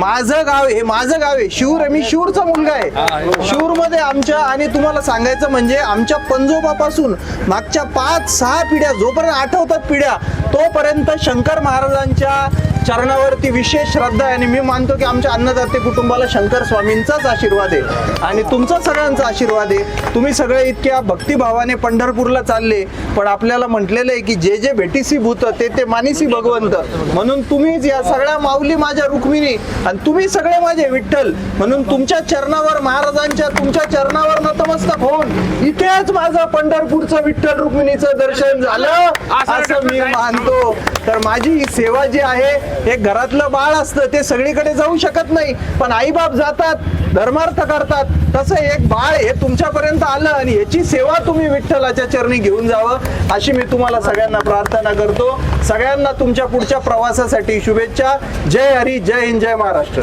माझं गाव हे माझं गाव आहे. शिवर आहे मी शिवरचा मुलगा आहे. शिवर मध्ये आमच्या आणि तुम्हाला सांगायचं म्हणजे आमच्या पंजोबापासून मागच्या पाच सहा पिढ्या जोपर्यंत आठवतात पिढ्या तोपर्यंत शंकर महाराजांच्या चरणावरती विशेष श्रद्धा आहे. आणि मी मानतो की आमच्या अन्नदाते कुटुंबाला शंकर स्वामींचाच आशीर्वाद आहे. आणि तुमचा सगळ्यांचा आशीर्वाद आहे. तुम्ही सगळे इतक्या भक्तिभावाने पंढरपूरला चालले. पण आपल्याला म्हटलेलं आहे की जे जे भेटीसी भूत ते ते मानिसी भगवंत. म्हणून तुम्हीच या सगळ्या माऊली माझ्या रुक्मिणी आणि तुम्ही सगळे माझे विठ्ठल. म्हणून तुमच्या चरणावर महाराजांच्या तुमच्या चरणावर नतमस्तक होऊन इथेच माझं पंढरपूरचं विठ्ठल रुक्मिणीचं दर्शन झालं. असं मी मानतो. तर माझी ही सेवा जी आहे हे घरातलं बाळ असतं ते सगळीकडे जाऊ शकत नाही. पण आईबाप जातात धर्मार्थ करतात. तसं एक बाळ हे तुमच्यापर्यंत आलं आणि याची सेवा तुम्ही विठ्ठलाच्या चरणी घेऊन जावं अशी मी तुम्हाला सगळ्यांना प्रार्थना करतो. सगळ्यांना तुमच्या पुढच्या प्रवासासाठी शुभेच्छा. जय हरी जय हिंद जय महाराष्ट्र.